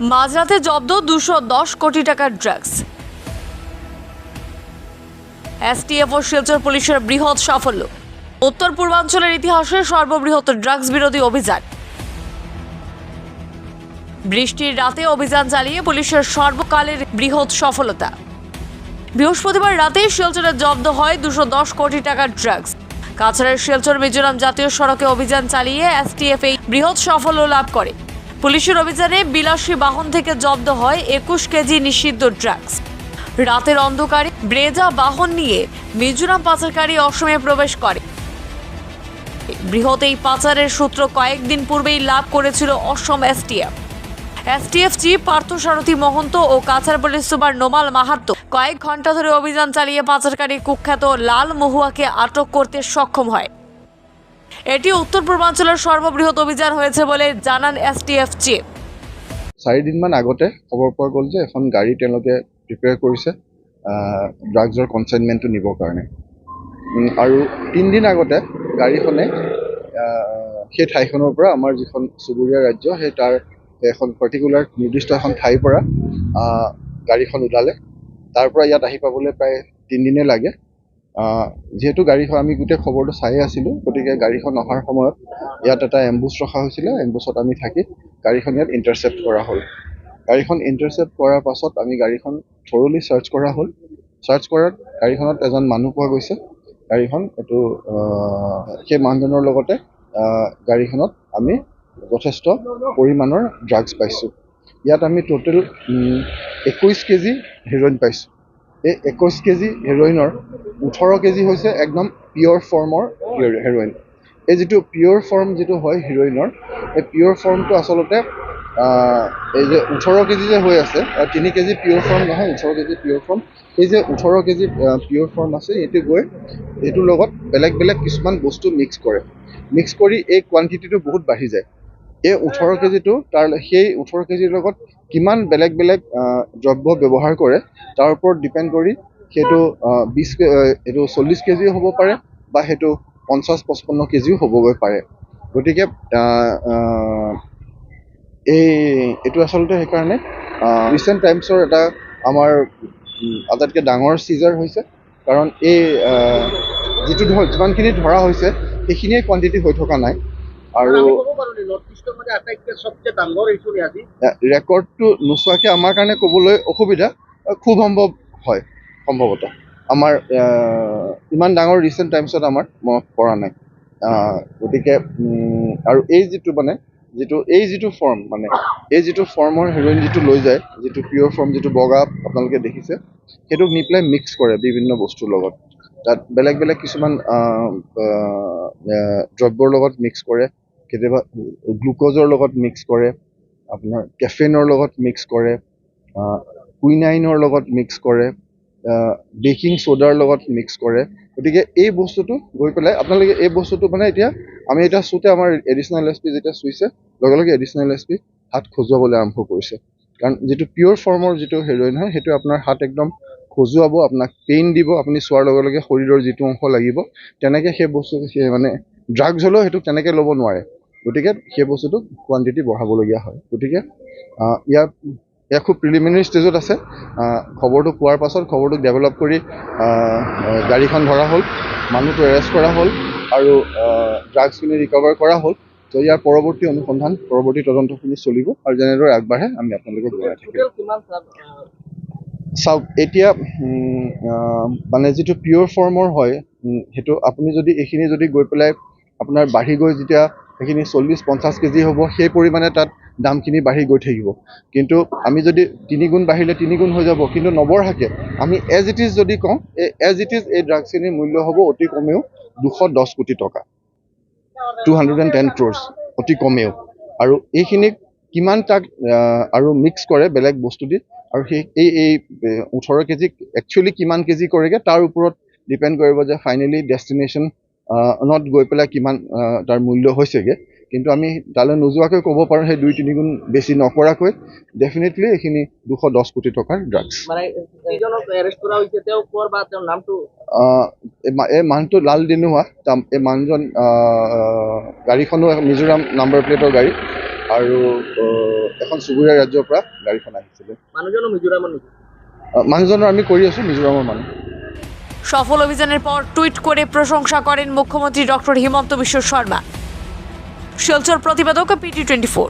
মাঝরাতে জব্দ দুশো দশ কোটি টাকার ড্রাগস। এসটিএফ ও শিলচর পুলিশের বৃহৎ সাফল্য। উত্তর পূর্বাঞ্চলের ইতিহাসে সর্ববৃহৎ ড্রাগস বিরোধী অভিযান। বৃষ্টির রাতে অভিযান চালিয়ে পুলিশের সর্বকালের বৃহৎ সফলতা। বৃহস্পতিবার রাতে শিলচরে জব্দ হয় দুশো দশ কোটি টাকার ড্রাগস। কাছাড়ের শিলচর মিজোরাম জাতীয় সড়কে অভিযান চালিয়ে এসটিএফ এই বৃহৎ সাফল্য লাভ করে। পুলিশের অভিযানে বিলাসী বাহন থেকে জব্দ হয় একুশ কেজি নিষিদ্ধ ড্রাগস। রাতের অন্ধকারে ব্রেজা বাহন নিয়ে মিজোরাম পাচারকারী অসমে প্রবেশ করে। বৃহৎ এই পাচারের সূত্র কয়েকদিন পূর্বেই লাভ করেছিল Assam STF. STF chief Parthasarathi Mahanta ও কাছাড় পুলিশ সুপার নোমাল মাহাত্ম কয়েক ঘণ্টা ধরে অভিযান চালিয়ে পাচারকারী কুখ্যাত লাল মহুয়াকে আটক করতে সক্ষম হয়। এটি উত্তর পূর্বাঞ্চলের সর্ববৃহৎ অভিযান হয়েছে বলে জানান এসটিএফ চিফ চাৰিদিনমান আগতে খবৰ পোৱা গ'ল যে এখন গাড়ী তেওঁলোকে প্ৰিপেয়াৰ কৰিছে ড্ৰাগছৰ কনচাইনমেণ্টটো নিবৰ কাৰণে। আৰু তিনিদিন আগতে গাড়ীখনে সেই ঠাইখনৰ পৰা আমাৰ যিখন চুবুৰীয়া ৰাজ্য, সেই তাৰ এখন পাৰ্টিকুলাৰ নিৰ্দিষ্ট এখন ঠাইৰ পৰা গাড়ীখন ওলালে। তাৰ ইয়াত আহি পাবলৈ প্ৰায় তিনিদিনে লাগে। যিহেতু গাড়ীখন আমি গোটেই খবৰটো চাই আছিলোঁ গতিকে গাড়ীখন অহাৰ সময়ত ইয়াত এটা এম্বুচ ৰখা হৈছিলে এম্বুচত আমি থাকি গাড়ীখন ইয়াত ইণ্টাৰচেপ্ট কৰা হ'ল। গাড়ীখন ইণ্টাৰচেপ্ট কৰাৰ পাছত আমি গাড়ীখন থৰলি চাৰ্চ কৰা হ'ল। চাৰ্চ কৰাত গাড়ীখনত এজন মানুহ পোৱা গৈছে। গাড়ীখন এইটো সেই মানুহজনৰ লগতে গাড়ীখনত আমি যথেষ্ট পৰিমাণৰ ড্ৰাগছ পাইছোঁ। ইয়াত আমি টোটেল একৈছ কেজি হেৰইন পাইছোঁ। এই একৈছ কেজি হেৰইনৰ ওঠৰ কেজি হৈছে একদম পিয়ৰ ফৰ্মৰ হেৰইন এই যিটো পিয়ৰ ফৰ্ম যিটো হয় হিৰইনৰ এই পিয়ৰ ফৰ্মটো আচলতে এই যে ওঠৰ কেজি যে হৈ আছে তিনি কেজি পিয়ৰ ফৰ্ম নহয় ওঠৰ কেজি পিয়ৰ ফৰ্ম এই যে ওঠৰ কেজি পিয়ৰ ফৰ্ম আছে এইটো গৈ এইটোৰ লগত বেলেগ বেলেগ কিছুমান বস্তু মিক্স কৰে। মিক্স কৰি এই কোৱান্টিটিটো বহুত বাঢ়ি যায়। এই ওঠৰ কেজিটো তাৰ সেই ওঠৰ কেজিৰ লগত কিমান বেলেগ বেলেগ দ্ৰব্য ব্যৱহাৰ কৰে তাৰ ওপৰত ডিপেণ্ড কৰি সেইটো বিছ এইটো চল্লিছ কেজিও হ'ব পাৰে বা সেইটো পঞ্চাছ পঁচপন্ন কেজিও হ'বগৈ পাৰে। গতিকে এই এইটো আচলতে সেইকাৰণে ৰিচেণ্ট টাইমছৰ এটা আমাৰ আটাইতকৈ ডাঙৰ চিজাৰ হৈছে। কাৰণ এই যিটো ধৰ যিমানখিনি ধৰা হৈছে সেইখিনিয়ে কোৱান্টিটি হৈ থকা নাই। আৰু ইষ্টৰ মানে ৰেকৰ্ডটো নোচোৱাকৈ আমাৰ কাৰণে ক'বলৈ অসুবিধা খুব সম্ভৱ হয় সম্ভৱতঃ। আমাৰ ইমান ডাঙৰ ৰিচেণ্ট টাইমছত আমাৰ মনত পৰা নাই। গতিকে আৰু এই যিটো মানে যিটো এই যিটো ফৰ্ম মানে এই যিটো ফৰ্মৰ হেৰইন যিটো লৈ যায় যিটো পিয়ৰ ফৰ্ম যিটো বগা আপোনালোকে দেখিছে সেইটোক নি পেলাই মিক্স কৰে বিভিন্ন বস্তুৰ লগত। তাত বেলেগ বেলেগ কিছুমান দ্ৰব্যৰ লগত মিক্স কৰে। কেতিয়াবা গ্লুক'জৰ লগত মিক্স কৰে আপোনাৰ কেফেইনৰ লগত মিক্স কৰে কুইনাইনৰ লগত মিক্স কৰে বেকিং ছ'ডাৰ লগত মিক্স কৰে। গতিকে এই বস্তুটো গৈ পেলাই আপোনালোকে এই বস্তুটো মানে এতিয়া আমি এতিয়া চুওঁতে আমাৰ এডিশ্যনেল এছ পি যেতিয়া চুইছে লগে লগে এডিশ্যনেল এছ পি হাত খজুৱাবলৈ আৰম্ভ কৰিছে। কাৰণ যিটো পিয়ৰ ফৰ্মৰ যিটো হেৰইন হয় সেইটো আপোনাৰ হাত একদম খজুৱাব আপোনাক পেইন দিব আপুনি চোৱাৰ লগে লগে শৰীৰৰ যিটো অংশ লাগিব তেনেকৈ সেই বস্তু সেই মানে ড্ৰাগছ হ'লেও সেইটো তেনেকৈ ল'ব নোৱাৰে। গতিকে সেই বস্তুটো কোৱান্টিটি বঢ়াবলগীয়া হয়। গতিকে ইয়াত এয়া খুব প্ৰিলিমিনেৰী ষ্টেজত আছে। খবৰটো পোৱাৰ পাছত খবৰটো ডেভেলপ কৰি গাড়ীখন ধৰা হ'ল মানুহটো এৰেষ্ট কৰা হ'ল আৰু ড্ৰাগছখিনি ৰিকভাৰ কৰা হ'ল। ত' ইয়াৰ পৰৱৰ্তী অনুসন্ধান পৰৱৰ্তী তদন্তখিনি চলিব আৰু যেনেদৰে আগবাঢ়ে আমি আপোনালোকক জনাই থাকিম। চাওক এতিয়া মানে যিটো পিয়ৰ ফৰ্মৰ হয় সেইটো আপুনি যদি এইখিনি যদি গৈ পেলাই আপোনাৰ বাঢ়ি গৈ যেতিয়া সেইখিনি চল্লিছ পঞ্চাছ কেজি হ'ব সেই পৰিমাণে তাত দামখিনি বাঢ়ি গৈ থাকিব। কিন্তু আমি যদি তিনিগুণ বাঢ়িলে তিনিগুণ হৈ যাব কিন্তু নবঢ়াকে আমি এজ ইট ইজ যদি কওঁ এই এজ ইট ইজ এই ড্ৰাগছখিনিৰ মূল্য হ'ব অতি কমেও দুশ দহ কোটি টকা। Two hundred and ten crores অতি কমেও। আৰু এইখিনিক কিমান তাক আৰু মিক্স কৰে বেলেগ বস্তু দি আৰু সেই এই এই ওঠৰ কেজিক একচুৱেলি কিমান কেজি কৰেগৈ তাৰ ওপৰত ডিপেণ্ড কৰিব যে ফাইনেলি ডেষ্টিনেশ্যন নত গৈ পেলাই কিমান তাৰ মূল্য হৈছেগৈ। কিন্তু আমি তালৈ নোযোৱাকৈ ক'ব পাৰোঁ সেই দুই তিনিগুণ বেছি নকৰাকৈ। ডেফিনেটলি এইখিনি দুশ দহ কোটি টকাৰ ড্ৰাগছ এই মানুহটো লাল দিনুৱা এই মানুহজন গাড়ীখনো মিজোৰাম নাম্বাৰ প্লেটৰ গাড়ী। আৰু এখন চুবুৰীয়া ৰাজ্যৰ পৰা গাড়ীখন আহিছিলে। মানুহজনো মিজোৰামৰ মানুহজনৰ আমি কৰি আছোঁ মিজোৰামৰ মানুহ। সফল অভিযানের পর টুইট করে প্রশংসা করেন মুখ্যমন্ত্রী ডক্টর হিমন্ত বিশ্ব শর্মা। শিলচর প্রতিবেদক পিটি টোয়েন্টি ফোর